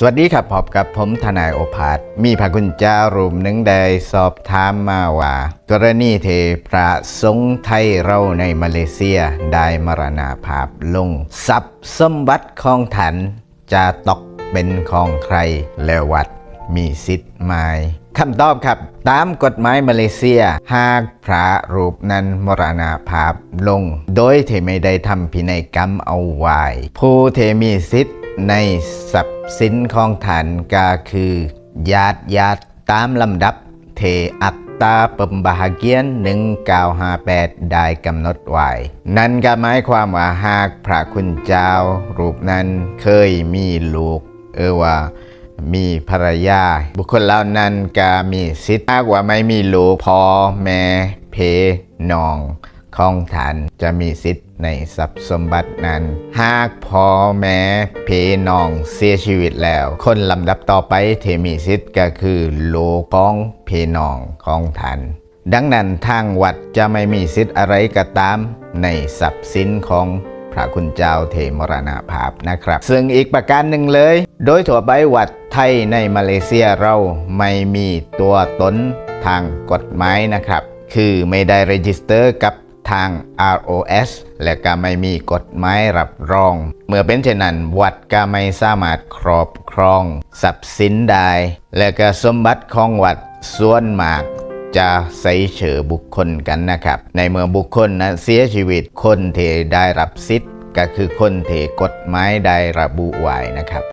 สวัสดีครับพบกับผมทนายโอภาส มีพระคุณเจ้ารูปหนึ่งได้สอบถามมาว่า กรณีเทพระสงฆ์ไทยเราในมาเลเซียได้มรณาภาพลงทรัพย์สมบัติของฐานจะตกเป็นของใครและวัดมีสิทธิ์ไหมคำตอบครับ ตามกฎหมายมาเลเซีย หากพระรูปนั้นมรณาภาพลง โดยที่ไม่ได้ทำพินัยกรรมเอาไว้ผู้เที่มีสิทธิ์ ในทรัพย์สินของฐานก็คือญาติญาติตามลำดับเทอัตตาปมบาหาเกียน1958ได้กำหนดไว้ นั่นก็หมายความว่าหากพระคุณเจ้า รูปนั้นเคยมีลูก เออว่ามีภรรยา บุคคลเหล่านั้นก็มีสิทธิ์หากว่าไม่มีลูกพ่อแม่เพน้อง ของฐานจะมีสิทธิ์ในทรัพย์สมบัตินั้น หากพ่อแม่เพน้องเสียชีวิตแล้ว คนลำดับต่อไปที่มีสิทธิ์ก็คือลูกของเพน้องของฐานดังนั้นทางวัดจะไม่มีสิทธิ์อะไรก็ตาม ในทรัพย์สินของพระคุณเจ้าเทมรณภาพนะครับ ซึ่งอีกประการหนึ่งเลย โดยทั่วไปวัดไทยในมาเลเซียเราไม่มีตัวตนทางกฎหมายนะครับ คือไม่ได้รจิสเตอร์กับ ทาง ROS และก็ไม่มีกฎหมายรับรอง เมื่อเป็นเช่นนั้นวัดก็ไม่สามารถครอบครอง ทรัพย์สินได้ และก็สมบัติของวัดส่วนมากจะใส่เฉอบุคคลกันนะครับ ในเมื่อบุคคลนั้นเสียชีวิตคนที่ได้รับสิทธิ์ ก็คือคนที่กฎหมายได้ระบุไว้นะครับ